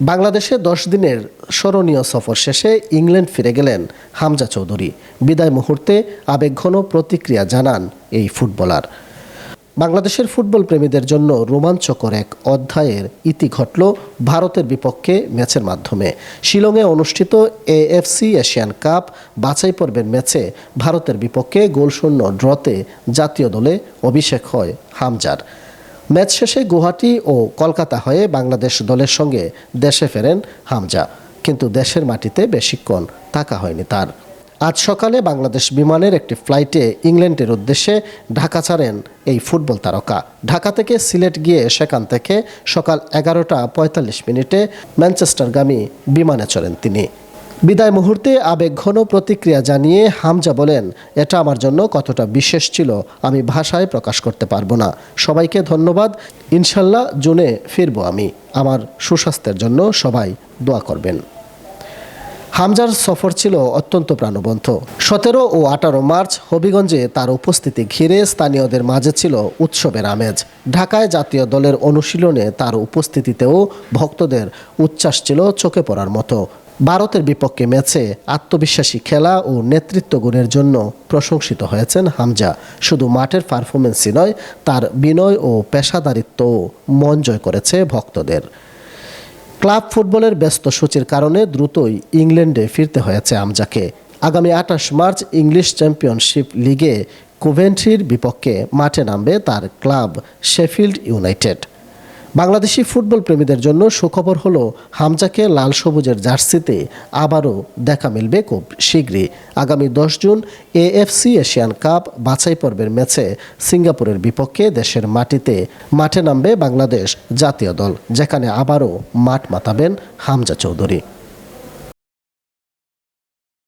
বাংলাদেশে দশ দিনের স্মরণীয় সফর শেষে ইংল্যান্ড ফিরে গেলেন হামজা চৌধুরী। বিদায় মুহূর্তে আবেগঘন প্রতিক্রিয়া জানান এই ফুটবলার। বাংলাদেশের ফুটবল প্রেমীদের জন্য রোমাঞ্চকর এক অধ্যায়ের ইতি ঘটল ভারতের বিপক্ষে ম্যাচের মাধ্যমে। শিলংয়ে অনুষ্ঠিত এএফসি এশিয়ান কাপ বাছাই পর্বের ম্যাচে ভারতের বিপক্ষে গোলশূন্য ড্রতে জাতীয় দলে অভিষেক হয় হামজার। ম্যাচ শেষে গুয়াহাটি ও কলকাতা হয়ে বাংলাদেশ দলের সঙ্গে দেশে ফেরেন হামজা। কিন্তু দেশের মাটিতে বেশিক্ষণ থাকা হয়নি তার। আজ সকালে বাংলাদেশ বিমানের একটি ফ্লাইটে ইংল্যান্ডের উদ্দেশ্যে ঢাকা ছাড়েন এই ফুটবল তারকা। ঢাকা থেকে সিলেট গিয়ে সেখান থেকে সকাল এগারোটা পঁয়তাল্লিশ মিনিটে ম্যানচেস্টারগামী বিমানে চড়েন তিনি। বিদায় মুহূর্তে আবেগঘন প্রতিক্রিয়া জানিয়ে হামজা বলেন, এটা আমার জন্য কতটা বিশেষ ছিল, আমি ভাষায় প্রকাশ করতে পারব না। সবাইকে ধন্যবাদ। ইনশাল্লাহ জুনে ফিরবো আমি। আমার সুস্বাস্থ্যের জন্য সবাই দোয়া করবেন। হামজার সফর ছিল অত্যন্ত প্রাণবন্ত। সতেরো ও আঠারো মার্চ হবিগঞ্জে তার উপস্থিতি ঘিরে স্থানীয়দের মাঝে ছিল উৎসবের আমেজ। ঢাকায় জাতীয় দলের অনুশীলনে তার উপস্থিতিতেও ভক্তদের উচ্ছ্বাস ছিল চোখে পড়ার মতো। ভারতের বিপক্ষে ম্যাচে আত্মবিশ্বাসী খেলা ও নেতৃত্ব গুণের জন্য প্রশংসিত হয়েছেন হামজা। শুধু মাঠের পারফরমেন্সই নয়, তার বিনয় ও পেশাদারিত্বও মন জয় করেছে ভক্তদের। ক্লাব ফুটবলের ব্যস্ত সূচির কারণে দ্রুতই ইংল্যান্ডে ফিরতে হয়েছে আমজাকে আগামী আঠাশ মার্চ ইংলিশ চ্যাম্পিয়নশিপ লিগে কুভেন্ট্রির বিপক্ষে মাঠে নামবে তার club Sheffield United. Bangladeshi football প্রেমীদের জন্য সুখবর হলো, হামজাকে লাল সবুজের জার্সিতে আবারও দেখা মিলবে খুব শীঘ্রই। আগামী দশ জুন এএফসি এশিয়ান কাপ বাছাই পর্বের ম্যাচে সিঙ্গাপুরের বিপক্ষে দেশের মাটিতে মাঠে নামবে বাংলাদেশ জাতীয় দল, যেখানে আবারও মাঠ মাতাবেন হামজা চৌধুরী।